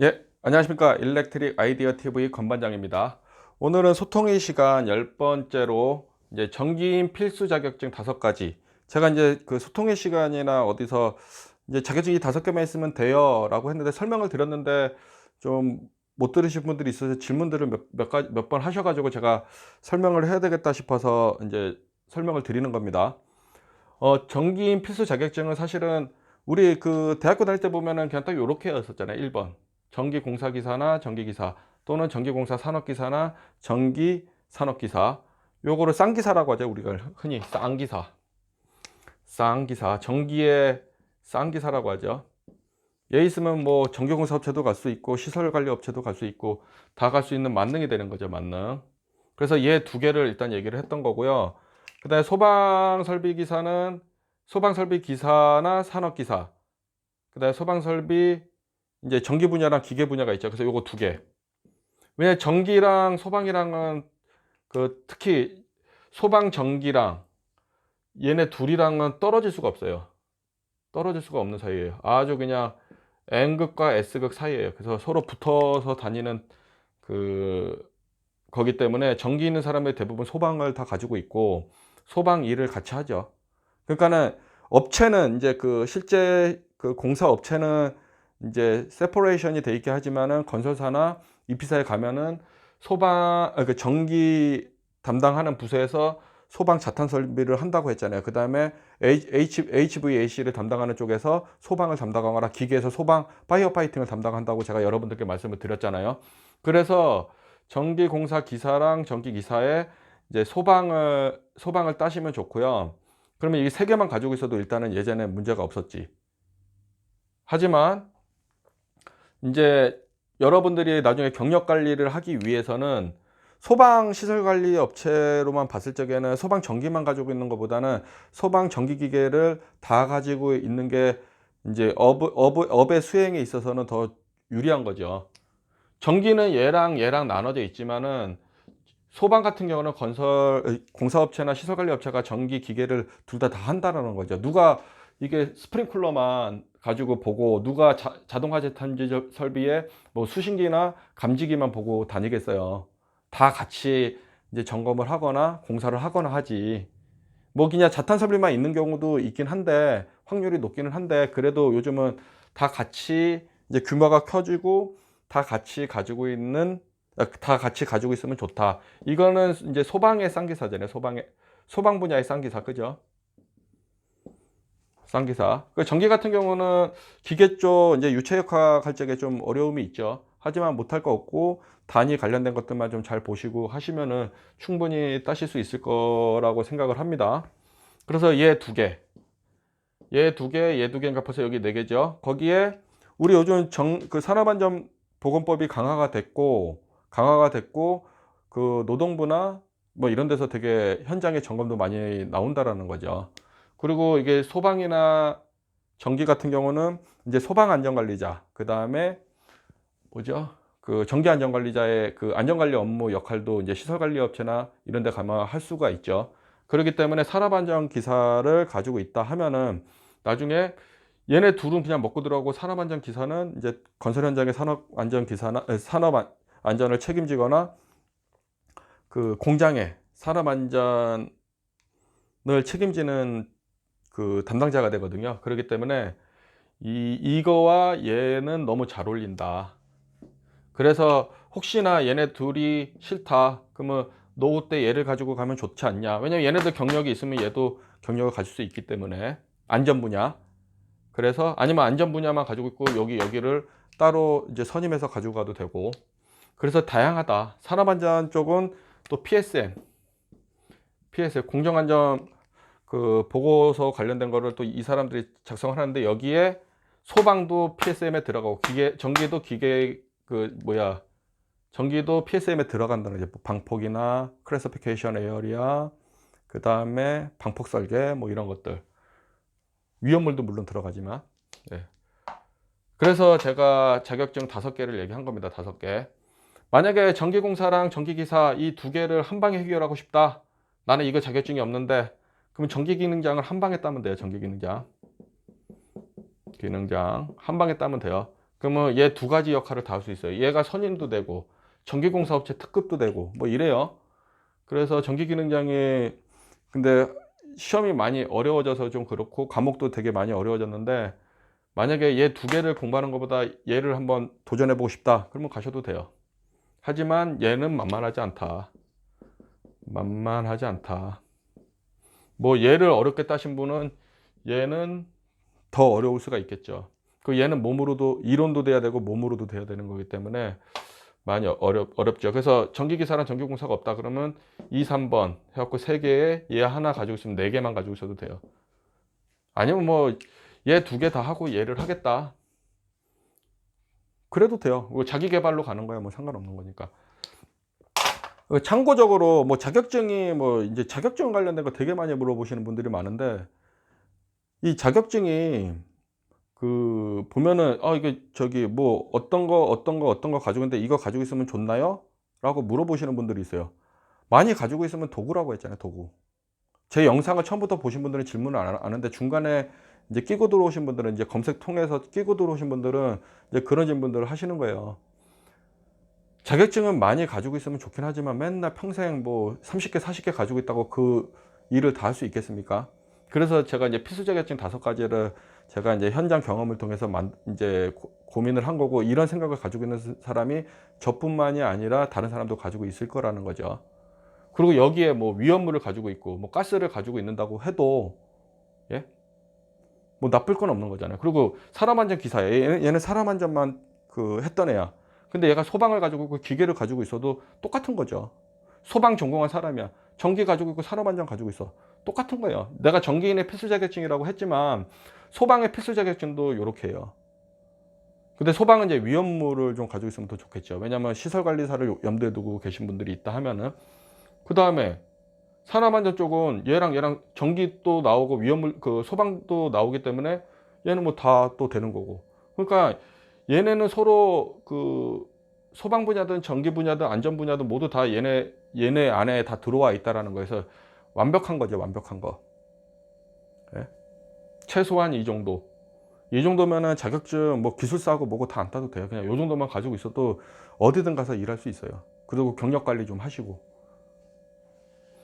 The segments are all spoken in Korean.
예, 안녕하십니까. 일렉트릭 아이디어 TV 건반장입니다. 오늘은 소통의 시간 열 번째로 이제 정기인 필수 자격증 다섯 가지. 제가 이제 그 소통의 시간이나 어디서 이제 자격증이 다섯 개만 있으면 돼요. 라고 했는데 설명을 드렸는데 좀 못 들으신 분들이 있어서 질문들을 몇, 몇 가지, 몇 번 하셔가지고 제가 설명을 해야 되겠다 싶어서 이제 설명을 드리는 겁니다. 어, 정기인 필수 자격증은 사실은 우리 그 대학교 다닐 때 보면은 그냥 딱 요렇게 였었잖아요. 1번. 전기공사기사나 전기기사 또는 전기공사 산업기사나 전기산업기사 요거를 쌍기사라고 하죠 우리가. 흔히 쌍기사. 쌍기사. 전기의 쌍기사라고 하죠. 얘 있으면 뭐 전기공사 업체도 갈 수 있고 시설관리 업체도 갈 수 있고 다 갈 수 있는 만능이 되는 거죠 만능. 그래서 얘 두 개를 일단 얘기를 했던 거고요. 그 다음에 소방설비기사는 소방설비기사나 산업기사. 그 다음에 소방설비 이제 전기 분야랑 기계 분야가 있죠. 그래서 요거 두 개. 왜냐 전기랑 소방이랑은 그 특히 소방 전기랑 얘네 둘이랑은 떨어질 수가 없어요. 떨어질 수가 없는 사이예요. 아주 그냥 N극과 S극 사이예요. 그래서 서로 붙어서 다니는 그 거기 때문에 전기 있는 사람의 대부분 소방을 다 가지고 있고 소방 일을 같이 하죠. 그러니까는 업체는 이제 그 실제 그 공사 업체는 이제 세퍼레이션이 돼 있게 하지만은 건설사나 이피사에 가면은 소방 아, 그 전기 담당하는 부서에서 소방 자탄 설비를 한다고 했잖아요. 그 다음에 HVAC를 담당하는 쪽에서 소방을 담당하거나 기계에서 소방 파이어 파이팅을 담당한다고 제가 여러분들께 말씀을 드렸잖아요. 그래서 전기공사 기사랑 전기 기사에 이제 소방을 소방을 따시면 좋고요. 그러면 이 세 개만 가지고 있어도 일단은 예전에 문제가 없었지. 하지만 이제 여러분들이 나중에 경력 관리를 하기 위해서는 소방 시설 관리 업체로만 봤을 적에는 소방 전기만 가지고 있는 것보다는 소방 전기 기계를 다 가지고 있는 게 이제 업, 업, 업의 수행에 있어서는 더 유리한 거죠. 전기는 얘랑 얘랑 나눠져 있지만은 소방 같은 경우는 건설 공사업체나 시설관리업체가 전기 기계를 둘 다 다 한다라는 거죠. 누가 이게 스프링클러만 가지고 보고 누가 자, 자동화재 탐지 설비에 뭐 수신기나 감지기만 보고 다니겠어요. 다 같이 이제 점검을 하거나 공사를 하거나 하지. 뭐 그냥 자탄 설비만 있는 경우도 있긴 한데 확률이 높기는 한데 그래도 요즘은 다 같이 이제 규모가 커지고 다 같이 가지고 있는 아, 다 같이 가지고 있으면 좋다. 이거는 이제 소방의 쌍기사잖아요. 소방의 소방 분야의 쌍기사 그죠? 쌍기사. 그 전기 같은 경우는 기계 쪽 이제 유체역학 할 적에 좀 어려움이 있죠. 하지만 못할 거 없고 단위 관련된 것들만 좀 잘 보시고 하시면은 충분히 따실 수 있을 거라고 생각을 합니다. 그래서 얘 두 개, 얘 두 개, 얘 두 개인가 벌써 여기 네 개죠. 거기에 우리 요즘 정 그 산업안전 보건법이 강화가 됐고 강화가 됐고 그 노동부나 뭐 이런 데서 되게 현장의 점검도 많이 나온다라는 거죠. 그리고 이게 소방이나 전기 같은 경우는 이제 소방 안전관리자, 그 다음에 뭐죠? 그 전기 안전관리자의 그 안전관리 업무 역할도 이제 시설관리업체나 이런 데 가면 할 수가 있죠. 그렇기 때문에 산업안전 기사를 가지고 있다 하면은 나중에 얘네 둘은 그냥 먹고 들어가고 산업안전 기사는 이제 건설 현장의 산업안전 기사나 산업 안전을 책임지거나 그 공장의 산업안전을 책임지는 그 담당자가 되거든요. 그렇기 때문에 이, 이거와 얘는 너무 잘 어울린다. 그래서 혹시나 얘네 둘이 싫다. 그러면 노후 때 얘를 가지고 가면 좋지 않냐. 왜냐면 얘네들 경력이 있으면 얘도 경력을 가질 수 있기 때문에 안전 분야. 그래서 아니면 안전 분야만 가지고 있고 여기 여기를 따로 이제 선임해서 가지고 가도 되고. 그래서 다양하다. 산업안전 쪽은 또 PSM, PSM 공정안전 그 보고서 관련된 거를 또 이 사람들이 작성을 하는데 여기에 소방도 PSM에 들어가고 기계 전기도 기계 그 뭐야 전기도 PSM에 들어간다는 거죠. 방폭이나 클래시피케이션 에어리아 그 다음에 방폭 설계 뭐 이런 것들 위험물도 물론 들어가지만 네. 그래서 제가 자격증 다섯 개를 얘기한 겁니다. 다섯 개. 만약에 전기공사랑 전기기사 이 두 개를 한 방에 해결하고 싶다. 나는 이거 자격증이 없는데 그러면 전기 기능장을 한 방에 따면 돼요. 전기 기능장. 기능장 한 방에 따면 돼요. 그러면 얘 두 가지 역할을 다 할 수 있어요. 얘가 선임도 되고 전기공사업체 특급도 되고 뭐 이래요. 그래서 전기기능장애 근데 시험이 많이 어려워져서 좀 그렇고 과목도 되게 많이 어려워졌는데 만약에 얘 두 개를 공부하는 것보다 얘를 한번 도전해 보고 싶다. 그러면 가셔도 돼요. 하지만 얘는 만만하지 않다. 만만하지 않다. 뭐 얘를 어렵게 따신 분은 얘는 더 어려울 수가 있겠죠. 그 얘는 몸으로도 이론도 돼야 되고 몸으로도 돼야 되는 거기 때문에 많이 어렵 어렵죠. 그래서 전기기사랑 전기공사가 없다 그러면 2, 3번 해갖고 세 개에 얘 하나 가지고 있으면 네 개만 가지고 있어도 돼요. 아니면 뭐 얘 두 개 다 하고 얘를 하겠다. 그래도 돼요. 뭐 자기 개발로 가는 거야 뭐 상관없는 거니까. 어, 참고적으로 뭐 자격증이 뭐 이제 자격증 관련된 거 되게 많이 물어보시는 분들이 많은데 이 자격증이 그 보면은 아 이게 저기 뭐 어떤 거 어떤 거 어떤 거 가지고 있는데 이거 가지고 있으면 좋나요? 라고 물어보시는 분들이 있어요. 많이 가지고 있으면 도구라고 했잖아요, 도구. 제 영상을 처음부터 보신 분들은 질문을 안 하는데 중간에 이제 끼고 들어오신 분들은 이제 검색 통해서 끼고 들어오신 분들은 이제 그런 질문들을 하시는 거예요. 자격증은 많이 가지고 있으면 좋긴 하지만 맨날 평생 뭐 30개, 40개 가지고 있다고 그 일을 다 할 수 있겠습니까? 그래서 제가 이제 필수 자격증 다섯 가지를 제가 이제 현장 경험을 통해서 만, 이제 고, 고민을 한 거고 이런 생각을 가지고 있는 사람이 저뿐만이 아니라 다른 사람도 가지고 있을 거라는 거죠. 그리고 여기에 뭐 위험물을 가지고 있고 뭐 가스를 가지고 있는다고 해도 예? 뭐 나쁠 건 없는 거잖아요. 그리고 사람 안전 얘는, 얘는 사람 안전만 그 했던 애야. 근데 얘가 소방을 가지고 있고 기계를 가지고 있어도 똑같은 거죠. 소방 전공한 사람이야. 전기 가지고 있고 산업안전 가지고 있어. 똑같은 거예요. 내가 전기인의 필수 자격증이라고 했지만 소방의 필수 자격증도 이렇게 해요. 근데 소방은 이제 위험물을 좀 가지고 있으면 더 좋겠죠. 왜냐하면 시설 관리사를 염두에 두고 계신 분들이 있다 하면은 그 다음에 산업안전 쪽은 얘랑 얘랑 전기도 나오고 위험물 그 소방도 나오기 때문에 얘는 뭐 다 또 되는 거고. 그러니까 얘네는 서로 그 소방 분야든 전기 분야든 안전 분야든 모두 다 얘네 얘네 안에 다 들어와 있다라는 거에서 완벽한 거죠, 완벽한 거. 예? 최소한 이 정도. 이 정도면은 자격증 뭐 기술사하고 뭐고 다 안 따도 돼요. 그냥 이 정도만 가지고 있어도 어디든 가서 일할 수 있어요. 그리고 경력 관리 좀 하시고.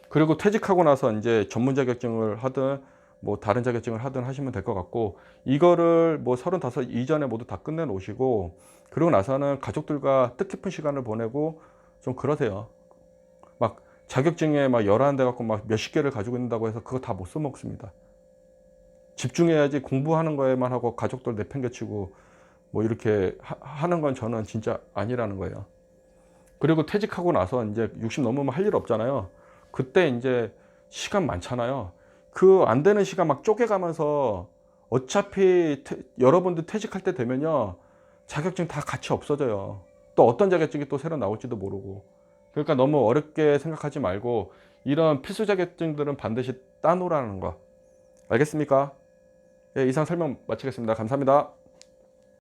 그리고 퇴직하고 나서 이제 전문 자격증을 하든 뭐 다른 자격증을 하든 하시면 될 것 같고 이거를 뭐 서른다섯 이전에 모두 다 끝내 놓으시고 그러고 나서는 가족들과 뜻깊은 시간을 보내고 좀 그러세요. 막 자격증에 막 열한 대 갖고 막 몇십 개를 가지고 있는다고 해서 그거 다 못 써먹습니다. 집중해야지 공부하는 거에만 하고 가족들 내팽개치고 뭐 이렇게 하, 는건 저는 진짜 아니라는 거예요. 그리고 퇴직하고 나서 이제 60 넘으면 할 일 없잖아요. 그때 이제 시간 많잖아요. 그 안 되는 시간 막 쪼개가면서 어차피 퇴, 여러분들 퇴직할 때 되면요. 자격증 다 같이 없어져요. 또 어떤 자격증이 또 새로 나올지도 모르고. 그러니까 너무 어렵게 생각하지 말고 이런 필수 자격증들은 반드시 따놓으라는 거. 알겠습니까? 예, 이상 설명 마치겠습니다. 감사합니다.